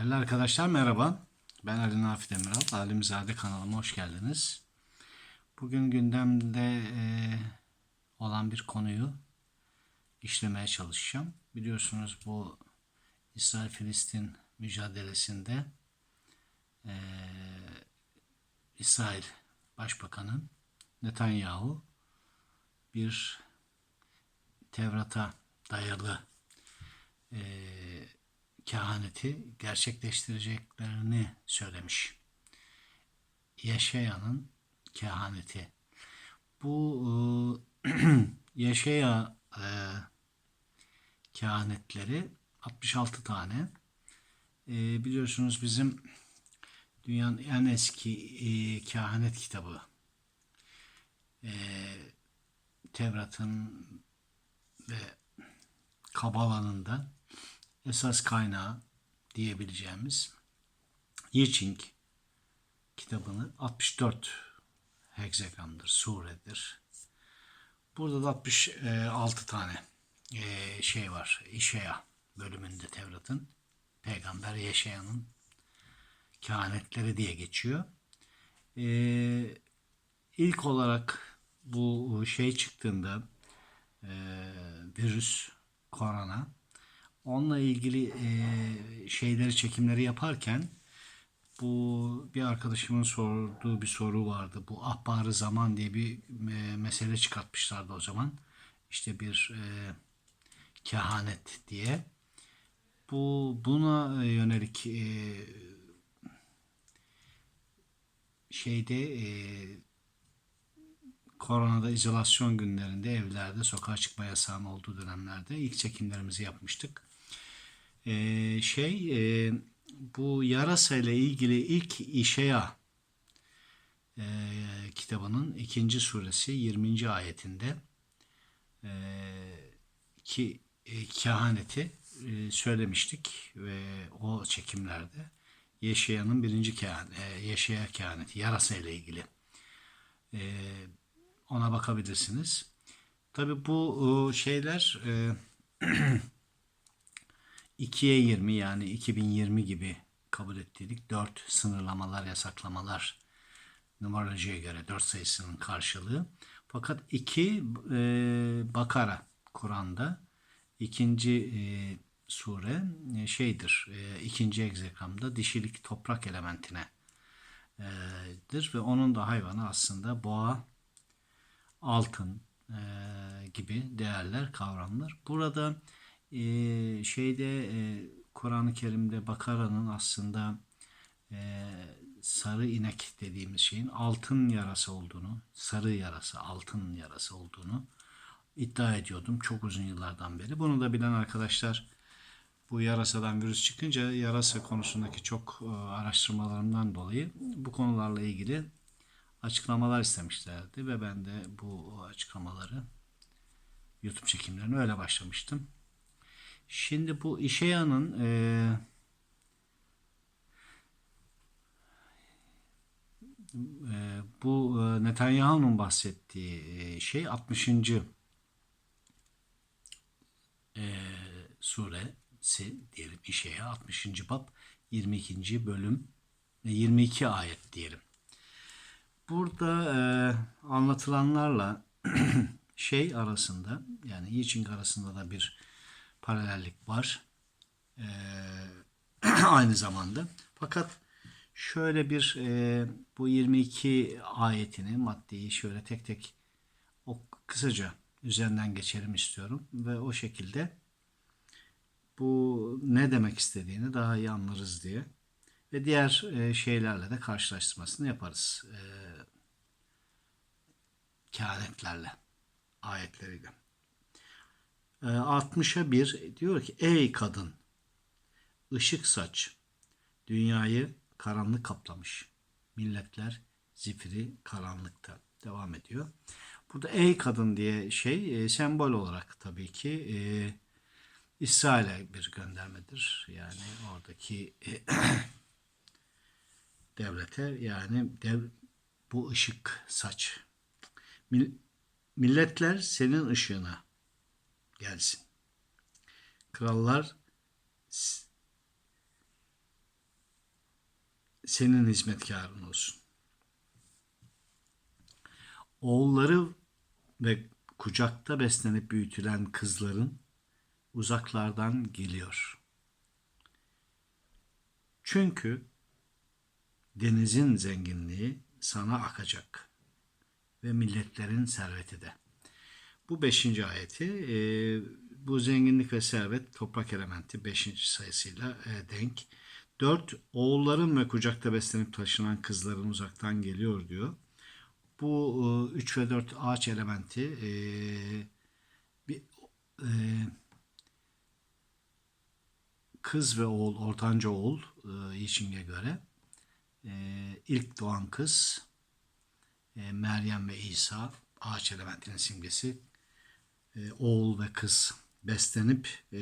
Değerli arkadaşlar merhaba. Ben Ali Nafi Demiral. Alimzade kanalıma hoş geldiniz. Bugün gündemde e, olan bir konuyu işlemeye çalışacağım. Biliyorsunuz bu İsrail-Filistin mücadelesinde e, İsrail Başbakanı Netanyahu bir Tevrat'a dayalı e, kehaneti gerçekleştireceklerini söylemiş. Yaşayanın kehaneti. Bu e, Yaşaya e, kehanetleri 66 tane. E, biliyorsunuz bizim dünyanın en eski e, kehanet kitabı. E, Tevrat'ın ve Kabala'nın da esas kaynağı diyebileceğimiz Yiching kitabını 64 hexagramdır, suredir. Burada da 66 tane e, şey var. İşeya bölümünde Tevrat'ın Peygamber Yeşaya'nın kehanetleri diye geçiyor. E, ilk olarak bu şey çıktığında e, virüs, korona onunla ilgili e, şeyleri çekimleri yaparken bu bir arkadaşımın sorduğu bir soru vardı. Bu ahbarı zaman diye bir e, mesele çıkartmışlardı o zaman. İşte bir e, kehanet diye. Bu buna yönelik e, şeyde e, koronada izolasyon günlerinde evlerde sokağa çıkma yasağının olduğu dönemlerde ilk çekimlerimizi yapmıştık. Ee, şey e, bu yarasa ile ilgili ilk İşeya e, kitabının ikinci suresi 20. ayetinde e, ki e, kehaneti e, söylemiştik ve o çekimlerde Yeşaya'nın birinci kehan, e, Yeşaya kehaneti yarasa ile ilgili e, ona bakabilirsiniz. Tabi bu e, şeyler e, 2'ye 20 yani 2020 gibi kabul ettik. 4 sınırlamalar, yasaklamalar numarolojiye göre 4 sayısının karşılığı. Fakat 2 e, Bakara Kur'an'da ikinci e, sure e, şeydir. E, ikinci egzekramda dişilik toprak elementine e, dir ve onun da hayvanı aslında boğa, altın e, gibi değerler, kavramlar. Burada e, şeyde e, Kur'an-ı Kerim'de Bakara'nın aslında e, sarı inek dediğimiz şeyin altın yarası olduğunu, sarı yarası, altın yarası olduğunu iddia ediyordum çok uzun yıllardan beri. Bunu da bilen arkadaşlar bu yarasadan virüs çıkınca yarasa konusundaki çok araştırmalarımdan dolayı bu konularla ilgili açıklamalar istemişlerdi ve ben de bu açıklamaları YouTube çekimlerine öyle başlamıştım. Şimdi bu İşeya'nın e, e, bu e, Netanyahu'nun bahsettiği e, şey 60. E, suresi diyelim İşeya 60. bab 22. bölüm 22 ayet diyelim. Burada e, anlatılanlarla şey arasında yani Yiching arasında da bir paralellik var. E, aynı zamanda. Fakat şöyle bir e, bu 22 ayetini maddeyi şöyle tek tek o kısaca üzerinden geçelim istiyorum ve o şekilde bu ne demek istediğini daha iyi anlarız diye ve diğer e, şeylerle de karşılaştırmasını yaparız. E, kehanetlerle, ayetleriyle. E, 60'a 1 diyor ki ey kadın ışık saç dünyayı karanlık kaplamış. Milletler zifiri karanlıkta. Devam ediyor. Burada ey kadın diye şey e, sembol olarak tabii ki e, İsrail'e bir göndermedir. Yani oradaki e, devlete yani dev, bu ışık saç. Milletler senin ışığına gelsin. Krallar senin hizmetkarın olsun. Oğulları ve kucakta beslenip büyütülen kızların uzaklardan geliyor. Çünkü denizin zenginliği sana akacak ve milletlerin serveti de. Bu beşinci ayeti e, bu zenginlik ve servet toprak elementi beşinci sayısıyla e, denk. Dört oğulların ve kucakta beslenip taşınan kızların uzaktan geliyor diyor. Bu 3 ve 4 ağaç elementi e, bir e, kız ve oğul, ortanca oğul e, Yiçing'e göre e, ilk doğan kız e, Meryem ve İsa ağaç elementinin simgesi e, oğul ve kız beslenip e,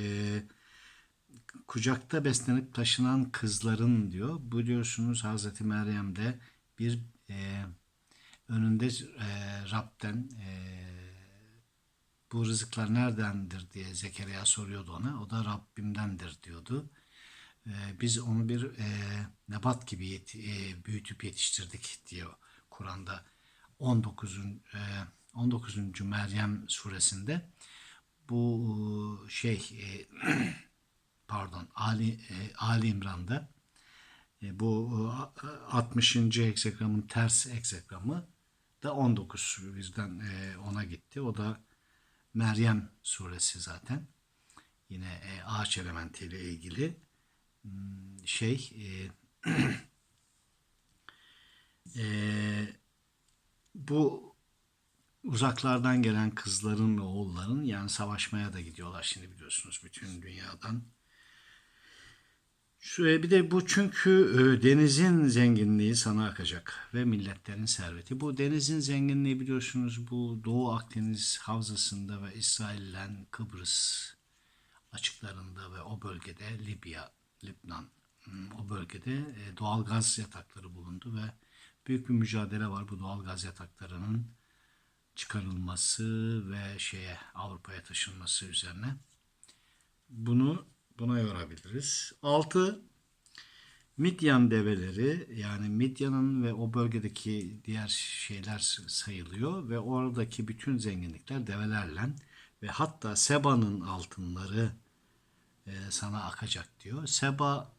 kucakta beslenip taşınan kızların diyor. Biliyorsunuz Hazreti Meryem'de bir e, önünde e, Rab'den e, bu rızıklar neredendir diye Zekeriya soruyordu ona. O da Rabbimdendir diyordu. E, biz onu bir e, nebat gibi yet, e, büyütüp yetiştirdik diyor Kur'an'da 19. E, 19. Meryem suresinde bu şey e, pardon Ali e, Ali İmran'da e, bu e, 60. hexagramın ters hexagramı da 19 bizden e, ona gitti. O da Meryem suresi zaten. Yine e, ağaç elementiyle ilgili Hmm, şey e, e, bu uzaklardan gelen kızların ve oğulların yani savaşmaya da gidiyorlar şimdi biliyorsunuz bütün dünyadan. Şuraya bir de bu çünkü e, denizin zenginliği sana akacak ve milletlerin serveti. Bu denizin zenginliği biliyorsunuz bu Doğu Akdeniz havzasında ve İsrail'den Kıbrıs açıklarında ve o bölgede Libya, Lübnan hmm, o bölgede e, doğal gaz yatakları bulundu ve büyük bir mücadele var bu doğal gaz yataklarının çıkarılması ve şeye Avrupa'ya taşınması üzerine. Bunu buna yorabiliriz. 6. Midyan develeri yani Midyan'ın ve o bölgedeki diğer şeyler sayılıyor ve oradaki bütün zenginlikler develerle ve hatta Seba'nın altınları e, sana akacak diyor. Seba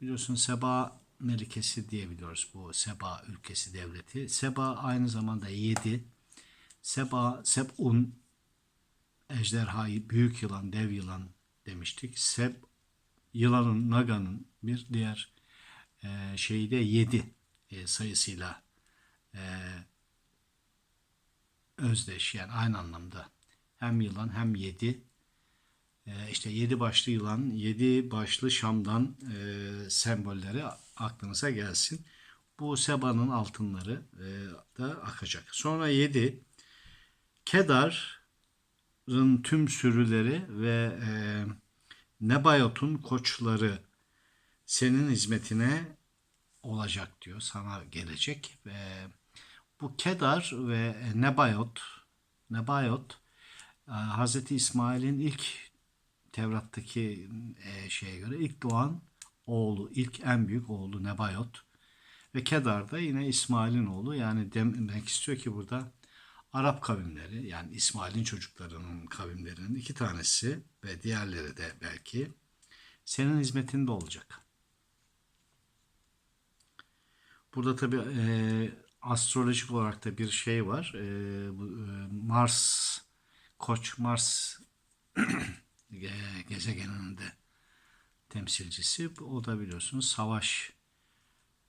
biliyorsun Seba melikesi diyebiliyoruz bu Seba ülkesi devleti. Seba aynı zamanda yedi. Seba, Seb'un ejderhayı, büyük yılan, dev yılan demiştik. Seb yılanın, naganın bir diğer e, şeyi de 7 e, sayısıyla e, özdeş yani aynı anlamda hem yılan hem 7 e, işte 7 başlı yılan 7 başlı Şam'dan e, sembolleri aklınıza gelsin. Bu Seba'nın altınları e, da akacak. Sonra 7 Kedar'ın tüm sürüleri ve e, Nebayot'un koçları senin hizmetine olacak diyor. Sana gelecek ve bu Kedar ve Nebayot Nebayot e, Hazreti İsmail'in ilk Tevrat'taki e, şeye göre ilk doğan oğlu, ilk en büyük oğlu Nebayot. Ve Kedar da yine İsmail'in oğlu. Yani demek istiyor ki burada Arap kavimleri yani İsmail'in çocuklarının kavimlerinin iki tanesi ve diğerleri de belki senin hizmetinde olacak. Burada tabi e, astrolojik olarak da bir şey var. E, bu, e, Mars, Koç Mars gezegeninin de temsilcisi. O da biliyorsunuz savaş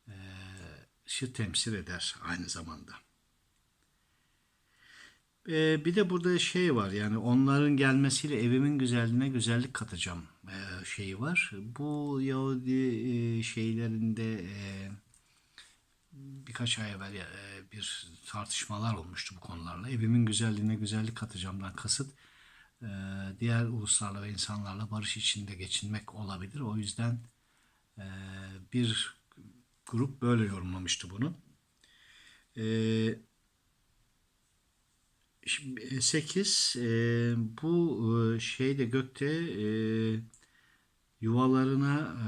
e, temsil eder aynı zamanda. Ee, bir de burada şey var yani onların gelmesiyle evimin güzelliğine güzellik katacağım e, şeyi var. Bu Yahudi e, şeylerinde e, birkaç ay evvel e, bir tartışmalar olmuştu bu konularla. Evimin güzelliğine güzellik katacağımdan kasıt e, diğer uluslarla ve insanlarla barış içinde geçinmek olabilir. O yüzden e, bir grup böyle yorumlamıştı bunu. Eee 8 e, bu e, şeyde gökte e, yuvalarına e,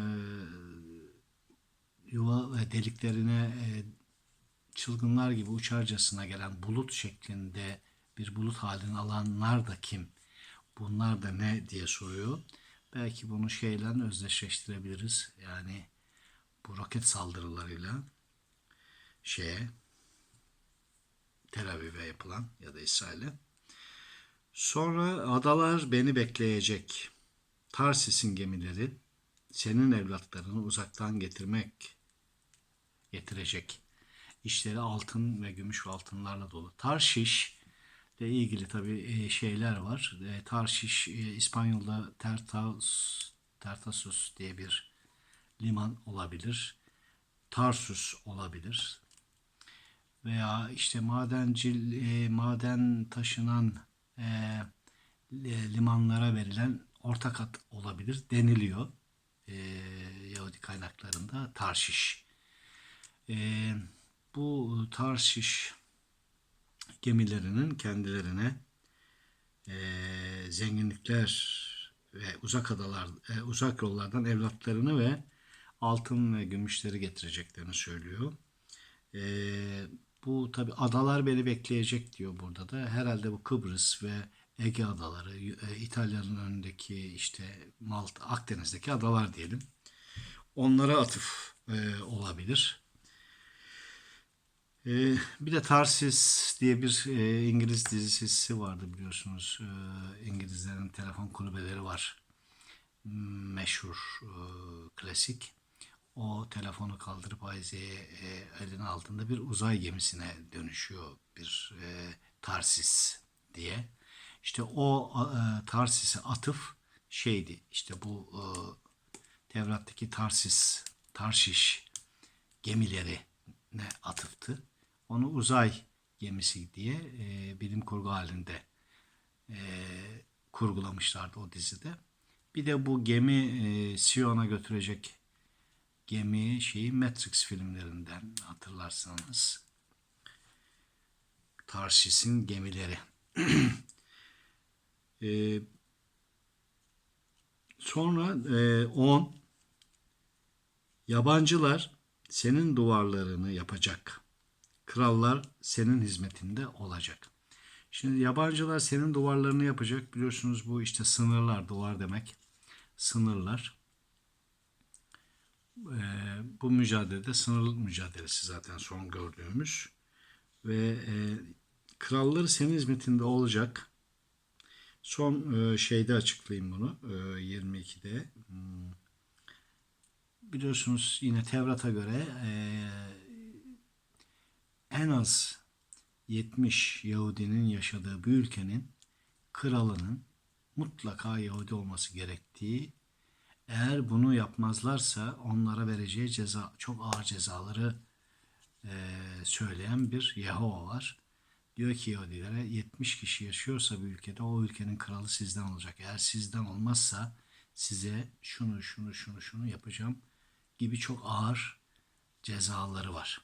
yuva deliklerine e, çılgınlar gibi uçarcasına gelen bulut şeklinde bir bulut halini alanlar da kim? Bunlar da ne diye soruyor. Belki bunu şeyle özdeşleştirebiliriz. Yani bu roket saldırılarıyla şeye Tel Aviv'e yapılan ya da İsrail'e. Sonra adalar beni bekleyecek. Tarsis'in gemileri senin evlatlarını uzaktan getirmek getirecek. İşleri altın ve gümüş ve altınlarla dolu. Tarşiş ile ilgili tabii şeyler var. E, Tarşiş e, İspanyol'da Tertas, Tertasus diye bir liman olabilir. Tarsus olabilir. Veya işte madencil e, maden taşınan e, limanlara verilen ortak ad olabilir deniliyor. E, Yahudi kaynaklarında Tarşiş. E, bu Tarşiş gemilerinin kendilerine e, zenginlikler ve uzak adalar, e, uzak yollardan evlatlarını ve altın ve gümüşleri getireceklerini söylüyor. E, bu tabi adalar beni bekleyecek diyor burada da. Herhalde bu Kıbrıs ve Ege adaları, e, İtalya'nın önündeki işte Malta, Akdeniz'deki adalar diyelim. Onlara atıf e, olabilir. E, bir de Tarsis diye bir e, İngiliz dizisi vardı biliyorsunuz. E, İngilizlerin telefon kulübeleri var. Meşhur, e, klasik. O telefonu kaldırıp Ayze'ye e, elinin altında bir uzay gemisine dönüşüyor. Bir e, Tarsis diye. İşte o e, Tarsis'e atıf şeydi. İşte bu e, Tevrat'taki Tarsis, Tarşiş gemileri ne atıftı. Onu uzay gemisi diye e, bilim kurgu halinde e, kurgulamışlardı o dizide. Bir de bu gemi e, Sion'a götürecek gemi şeyi Matrix filmlerinden hatırlarsanız. Tarsis'in gemileri. e, sonra 10 e, yabancılar senin duvarlarını yapacak. Krallar senin hizmetinde olacak. Şimdi yabancılar senin duvarlarını yapacak. Biliyorsunuz bu işte sınırlar, duvar demek. Sınırlar. Ee, bu mücadelede sınır mücadelesi zaten son gördüğümüz. Ve e, kralları senin hizmetinde olacak. Son e, şeyde açıklayayım bunu. E, 22'de. Hmm. Biliyorsunuz yine Tevrat'a göre e, en az 70 Yahudinin yaşadığı bir ülkenin kralının mutlaka Yahudi olması gerektiği eğer bunu yapmazlarsa onlara vereceği ceza çok ağır cezaları e, söyleyen bir Yahova var. Diyor ki Yahudilere 70 kişi yaşıyorsa bir ülkede o ülkenin kralı sizden olacak. Eğer sizden olmazsa size şunu şunu şunu şunu yapacağım gibi çok ağır cezaları var.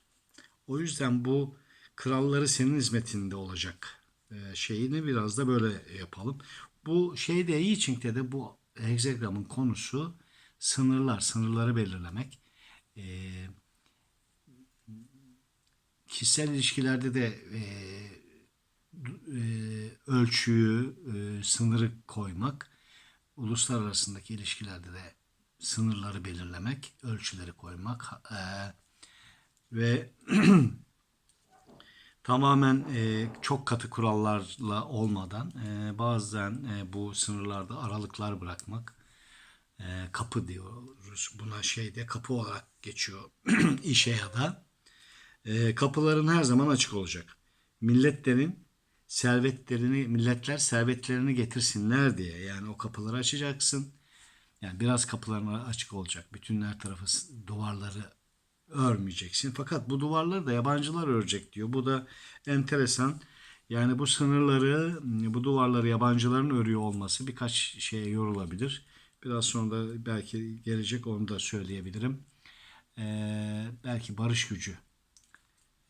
O yüzden bu kralları senin hizmetinde olacak e, şeyini biraz da böyle yapalım. Bu şeyde iyi çünkü de bu hexagramın konusu sınırlar, sınırları belirlemek. E, kişisel ilişkilerde de e, e, ölçüyü, e, sınırı koymak, uluslararasındaki ilişkilerde de sınırları belirlemek, ölçüleri koymak e, ve tamamen e, çok katı kurallarla olmadan e, bazen e, bu sınırlarda aralıklar bırakmak, e, kapı diyoruz buna şeyde kapı olarak geçiyor işe ya da e, kapıların her zaman açık olacak. Milletlerin servetlerini, milletler servetlerini getirsinler diye yani o kapıları açacaksın yani biraz kapıların açık olacak. Bütün her tarafı duvarları örmeyeceksin. Fakat bu duvarları da yabancılar örecek diyor. Bu da enteresan. Yani bu sınırları, bu duvarları yabancıların örüyor olması birkaç şeye yorulabilir. Biraz sonra da belki gelecek onu da söyleyebilirim. Ee, belki barış gücü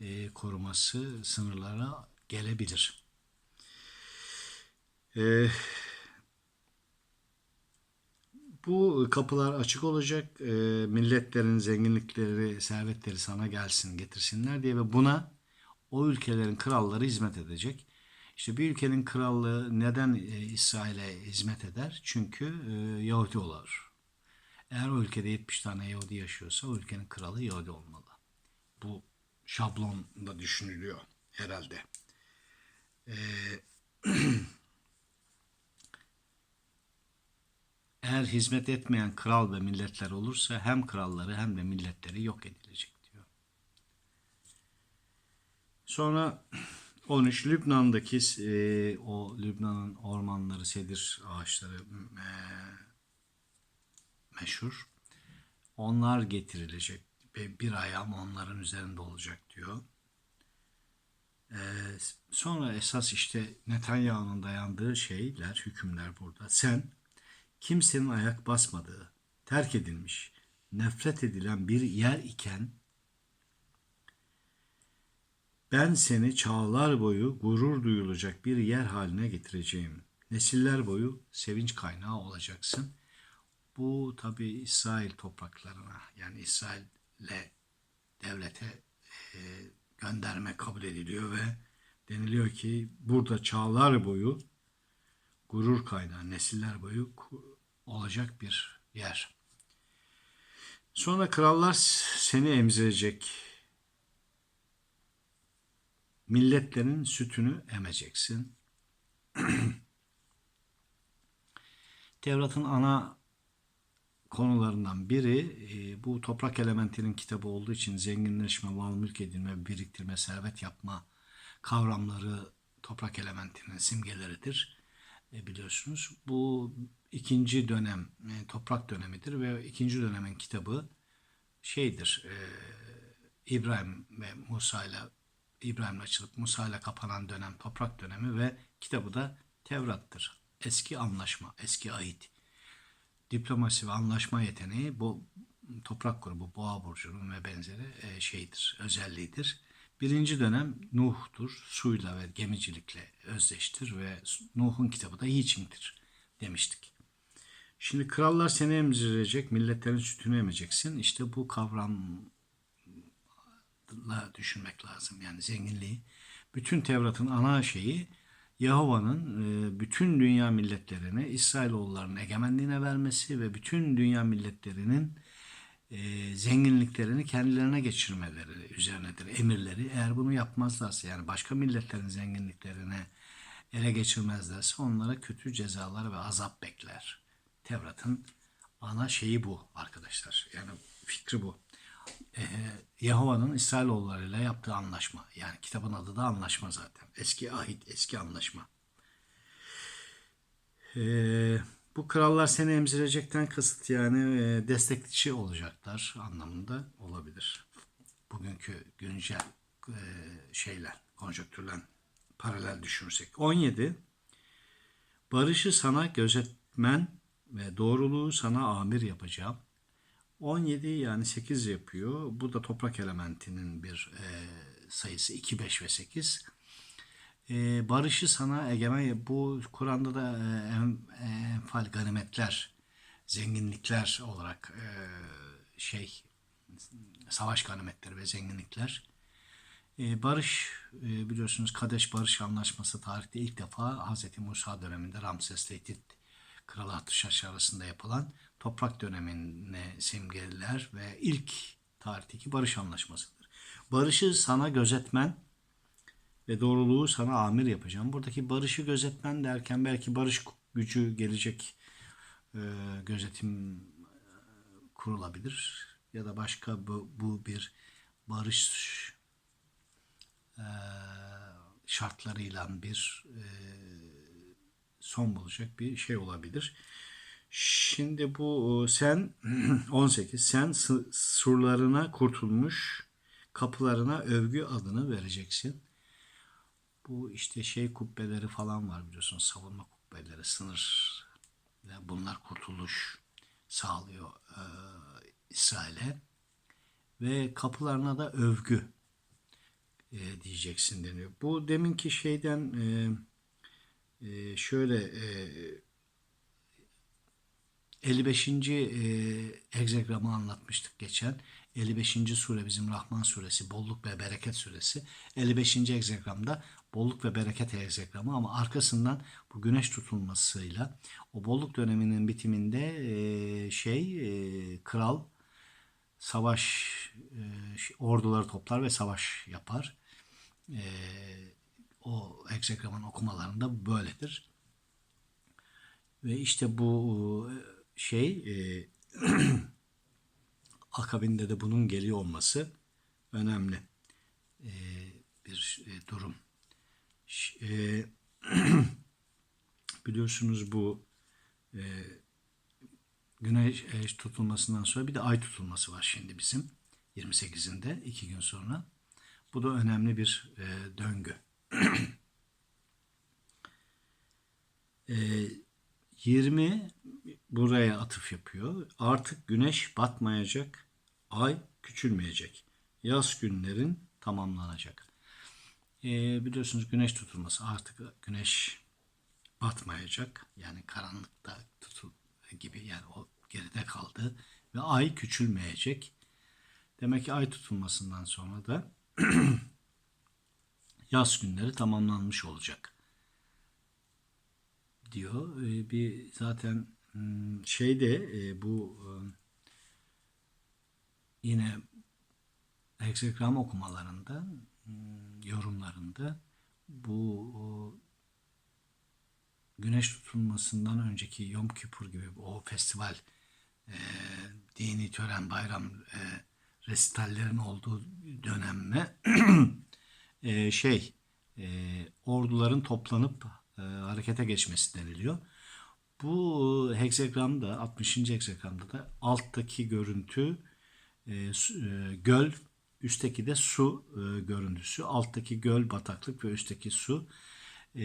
e, koruması sınırlara gelebilir. Ee, Bu kapılar açık olacak. E, milletlerin zenginlikleri, servetleri sana gelsin, getirsinler diye ve buna o ülkelerin kralları hizmet edecek. İşte bir ülkenin krallığı neden e, İsrail'e hizmet eder? Çünkü e, Yahudi olur. Eğer o ülkede 70 tane Yahudi yaşıyorsa o ülkenin kralı Yahudi olmalı. Bu şablonda düşünülüyor herhalde. Ee, eğer hizmet etmeyen kral ve milletler olursa hem kralları hem de milletleri yok edilecek diyor. Sonra 13 Lübnan'daki e, o Lübnan'ın ormanları, sedir ağaçları e, meşhur. Onlar getirilecek ve bir ayağım onların üzerinde olacak diyor. Ee, sonra esas işte Netanyahu'nun dayandığı şeyler, hükümler burada. Sen kimsenin ayak basmadığı, terk edilmiş, nefret edilen bir yer iken ben seni çağlar boyu gurur duyulacak bir yer haline getireceğim. Nesiller boyu sevinç kaynağı olacaksın. Bu tabi İsrail topraklarına yani İsrail'le devlete e, gönderme kabul ediliyor ve deniliyor ki burada çağlar boyu gurur kaynağı, nesiller boyu olacak bir yer. Sonra krallar seni emzirecek. Milletlerin sütünü emeceksin. Tevrat'ın ana konularından biri e, bu toprak elementinin kitabı olduğu için zenginleşme, mal mülk edinme, biriktirme, servet yapma kavramları toprak elementinin simgeleridir. E, biliyorsunuz. Bu ikinci dönem e, toprak dönemidir ve ikinci dönemin kitabı şeydir. E, İbrahim ve Musa ile İbrahim'le açılıp Musa ile kapanan dönem toprak dönemi ve kitabı da Tevrat'tır. Eski anlaşma, eski ait diplomasi ve anlaşma yeteneği bu toprak grubu boğa burcunun ve benzeri şeydir, özelliğidir. Birinci dönem Nuh'tur. Suyla ve gemicilikle özdeştir ve Nuh'un kitabı da Yiçim'dir demiştik. Şimdi krallar seni emzirecek, milletlerin sütünü emeceksin. İşte bu kavramla düşünmek lazım. Yani zenginliği. Bütün Tevrat'ın ana şeyi Yahova'nın e, bütün dünya milletlerine İsrailoğullarının egemenliğine vermesi ve bütün dünya milletlerinin e, zenginliklerini kendilerine geçirmeleri üzerinedir emirleri. Eğer bunu yapmazlarsa yani başka milletlerin zenginliklerini ele geçirmezlerse onlara kötü cezalar ve azap bekler. Tevrat'ın ana şeyi bu arkadaşlar. Yani fikri bu. Ee, Yahova'nın İsrailoğullarıyla yaptığı anlaşma. Yani kitabın adı da anlaşma zaten. Eski ahit, eski anlaşma. Ee, bu krallar seni emzirecekten kasıt yani e, destekçi olacaklar anlamında olabilir. Bugünkü güncel e, şeyler, konjonktürlen paralel düşünürsek. 17. Barışı sana gözetmen ve doğruluğu sana amir yapacağım. 17 yani 8 yapıyor. Bu da toprak elementinin bir e, sayısı 2, 5 ve 8. E, barışı sana egemen bu Kur'an'da da e, en, enfal ganimetler, zenginlikler olarak e, şey savaş ganimetleri ve zenginlikler. E, barış e, biliyorsunuz Kadeş Barış Anlaşması tarihte ilk defa Hz. Musa döneminde Ramses Tehdit Kralı Hattuşaş arasında yapılan toprak dönemini simgeler ve ilk tarihteki barış anlaşmasıdır. Barışı sana gözetmen ve doğruluğu sana amir yapacağım. Buradaki barışı gözetmen derken belki barış gücü gelecek e, gözetim e, kurulabilir ya da başka bu, bu bir barış e, şartlarıyla bir e, son bulacak bir şey olabilir. Şimdi bu sen 18 sen surlarına kurtulmuş kapılarına övgü adını vereceksin. Bu işte şey kubbeleri falan var biliyorsun savunma kubbeleri sınır bunlar kurtuluş sağlıyor e, İsrail'e ve kapılarına da övgü e, diyeceksin deniyor. Bu deminki şeyden e, e, şöyle e, 55. E, egzegramı anlatmıştık geçen. 55. sure bizim Rahman suresi, bolluk ve bereket suresi. 55. egzegramda bolluk ve bereket egzegramı ama arkasından bu güneş tutulmasıyla o bolluk döneminin bitiminde e, şey e, kral savaş e, orduları toplar ve savaş yapar. O egzegramın okumalarında böyledir. Ve işte bu şey akabinde de bunun geliyor olması önemli e, bir e, durum. E, biliyorsunuz bu e, güneş e, tutulmasından sonra bir de ay tutulması var şimdi bizim 28'inde iki gün sonra. Bu da önemli bir e, döngü. e, 20 buraya atıf yapıyor. Artık güneş batmayacak, ay küçülmeyecek. Yaz günlerin tamamlanacak. E, biliyorsunuz güneş tutulması artık güneş batmayacak. Yani karanlıkta tutul gibi yani o geride kaldı ve ay küçülmeyecek. Demek ki ay tutulmasından sonra da yaz günleri tamamlanmış olacak diyor. Ee, Bir zaten şeyde e, bu e, yine heksagram okumalarında hmm, yorumlarında bu güneş tutulmasından önceki Yom Kippur gibi o festival e, dini tören bayram e, resitallerin olduğu dönemme e, şey e, orduların toplanıp e, harekete geçmesi deniliyor. Bu heksagramda 60. heksagramda da alttaki görüntü e, e, göl, üstteki de su e, görüntüsü. Alttaki göl, bataklık ve üstteki su. E,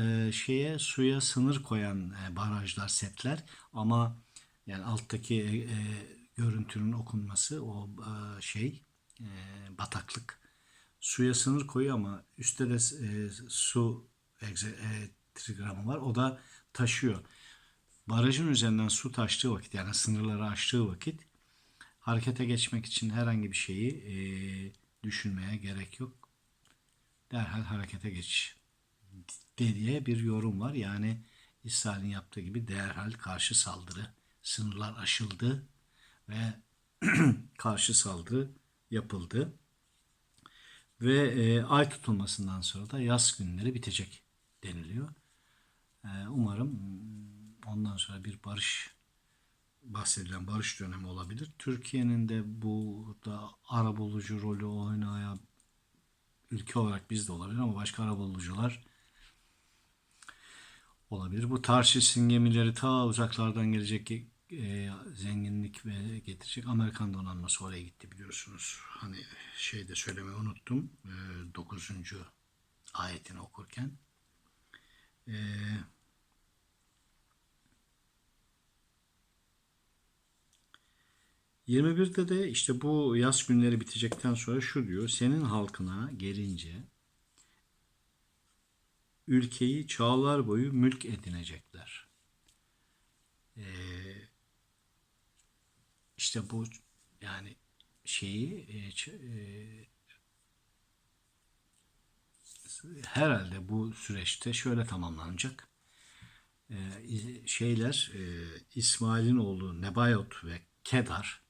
e, şeye suya sınır koyan e, barajlar, setler ama yani alttaki e, e, görüntünün okunması o e, şey e, bataklık suya sınır koyuyor ama üstte de e, su egze, e, trigramı var. O da taşıyor. Barajın üzerinden su taştığı vakit yani sınırları aştığı vakit harekete geçmek için herhangi bir şeyi e, düşünmeye gerek yok. Derhal harekete geç diye bir yorum var. Yani İsrail'in yaptığı gibi derhal karşı saldırı, sınırlar aşıldı ve karşı saldırı yapıldı. Ve e, ay tutulmasından sonra da yaz günleri bitecek deniliyor. E, umarım ondan sonra bir barış bahsedilen barış dönemi olabilir. Türkiye'nin de burada arabulucu rolü oynayan ülke olarak biz de olabilir ama başka arabulucular olabilir. Bu Tarşis'in gemileri ta uzaklardan gelecek e, zenginlik ve getirecek Amerikan donanması oraya gitti biliyorsunuz. Hani şeyde söylemeyi unuttum. E, 9. ayetini okurken. E, ...21'de de işte bu yaz günleri bitecekten sonra şu diyor... ...senin halkına gelince... ...ülkeyi çağlar boyu mülk edinecekler. Ee, işte bu yani şeyi e, e, herhalde bu süreçte şöyle tamamlanacak. E, i- şeyler e, İsmail'in oğlu Nebayot ve Kedar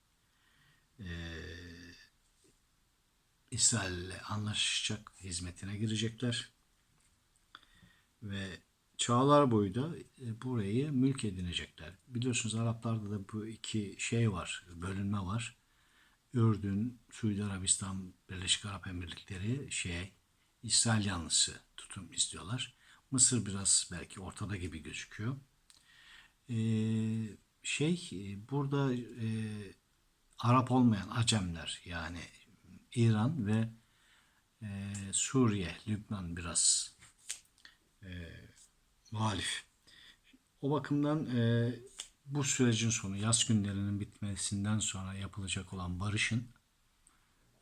e, İsrail ile anlaşacak hizmetine girecekler ve çağlar boyu da e, burayı mülk edinecekler. Biliyorsunuz Araplarda da bu iki şey var, bölünme var. Ürdün, Suudi Arabistan, Birleşik Arap Emirlikleri şey, İsrail yanlısı tutum istiyorlar. Mısır biraz belki ortada gibi gözüküyor. Ee, şey, e, burada e, Arap olmayan Acemler yani İran ve e, Suriye, Lübnan biraz muhalif. O bakımdan e, bu sürecin sonu yaz günlerinin bitmesinden sonra yapılacak olan barışın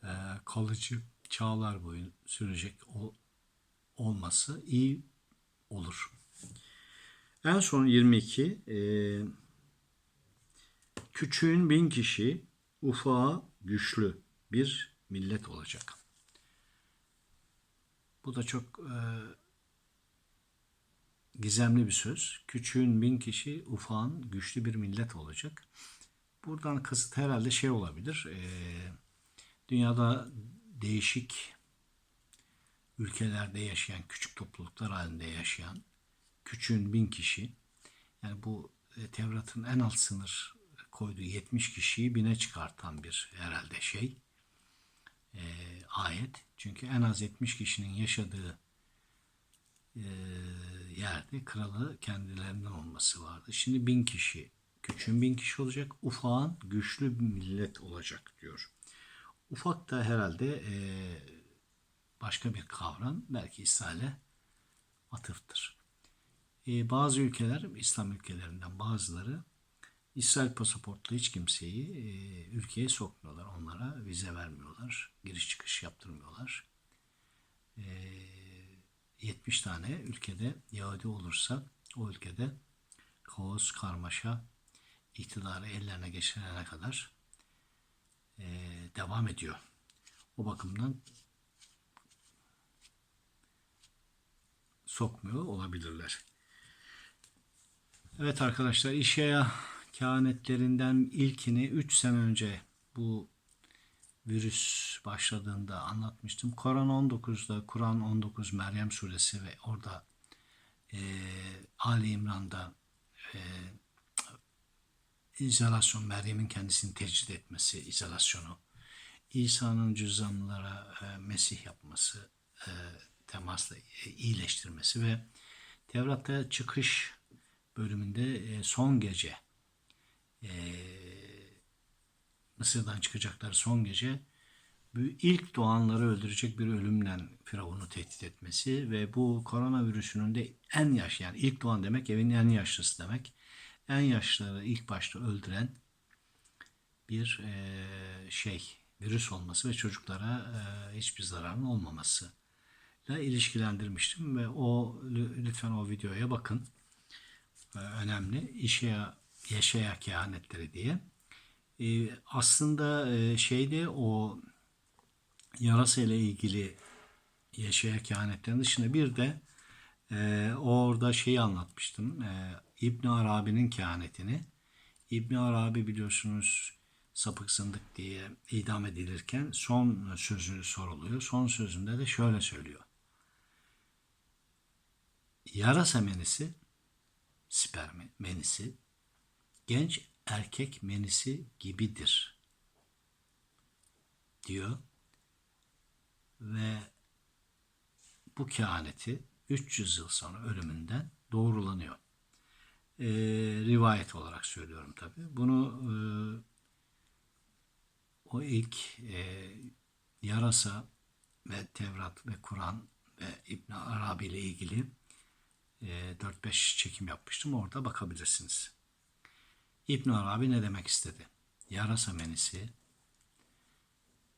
e, kalıcı çağlar boyu sürecek ol- olması iyi olur. En son 22 e, küçüğün bin kişi, ufağa güçlü bir millet olacak. Bu da çok e, gizemli bir söz. Küçüğün bin kişi, ufağın güçlü bir millet olacak. Buradan kasıt herhalde şey olabilir. e, dünyada değişik ülkelerde yaşayan, küçük topluluklar halinde yaşayan, küçüğün bin kişi, yani bu e, Tevrat'ın en alt sınır koyduğu 70 kişiyi bine çıkartan bir herhalde şey, e, ayet. Çünkü en az 70 kişinin yaşadığı e, yerde kralı kendilerinden olması vardı. Şimdi bin kişi, küçüğün bin kişi olacak, ufağın güçlü bir millet olacak diyor. Ufak da herhalde e, başka bir kavram, belki İsrail'e atıftır. E, bazı ülkeler, İslam ülkelerinden bazıları İsrail pasaportlu hiç kimseyi e, ülkeye sokmuyorlar. Onlara vize vermiyorlar. Giriş çıkış yaptırmıyorlar. E, 70 tane ülkede Yahudi olursa o ülkede kaos, karmaşa iktidarı ellerine geçirene kadar e, devam ediyor. O bakımdan sokmuyor olabilirler. Evet arkadaşlar İşeya kehanetlerinden ilkini 3 sene önce bu virüs başladığında anlatmıştım. Kur'an 19'da, Kur'an 19 Meryem suresi ve orada e, Ali İmran'da e, izolasyon, Meryem'in kendisini tecrid etmesi, izolasyonu, İsa'nın cüzzamlara e, Mesih yapması, e, temasla e, iyileştirmesi ve Tevrat'ta çıkış bölümünde e, son gece e, Mısır'dan çıkacakları son gece ilk doğanları öldürecek bir ölümle Firavun'u tehdit etmesi ve bu koronavirüsünün de en yaş yani ilk doğan demek evin en yaşlısı demek. En yaşlıları ilk başta öldüren bir e, şey virüs olması ve çocuklara e, hiçbir zararın olmaması ile ilişkilendirmiştim ve o lütfen o videoya bakın. E, önemli. İşe yaşaya kehanetleri diye. E, aslında e, şeyde o yarasa ile ilgili yaşaya kehanetlerin dışında bir de e, orada şeyi anlatmıştım. E, İbn Arabi'nin kehanetini. İbn Arabi biliyorsunuz sapık zındık diye idam edilirken son sözü soruluyor. Son sözünde de şöyle söylüyor. Yarasa menisi, spermi menisi, genç erkek menisi gibidir diyor ve bu kehaneti 300 yıl sonra ölümünden doğrulanıyor. Ee, rivayet olarak söylüyorum tabi. Bunu e, o ilk e, yarasa ve Tevrat ve Kur'an ve İbn Arabi ile ilgili e, 4-5 çekim yapmıştım. Orada bakabilirsiniz. İbn Arabi ne demek istedi? Yarasa menisi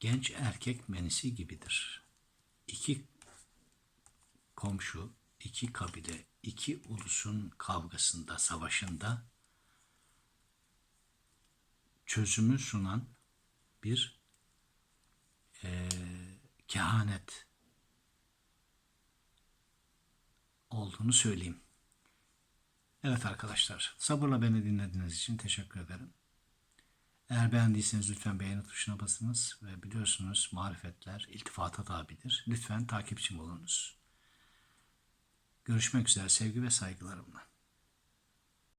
genç erkek menisi gibidir. İki komşu, iki kabile, iki ulusun kavgasında, savaşında çözümü sunan bir e, kehanet olduğunu söyleyeyim. Evet arkadaşlar, sabırla beni dinlediğiniz için teşekkür ederim. Eğer beğendiyseniz lütfen beğeni tuşuna basınız ve biliyorsunuz marifetler iltifata tabidir. Lütfen takipçim olunuz. Görüşmek üzere sevgi ve saygılarımla.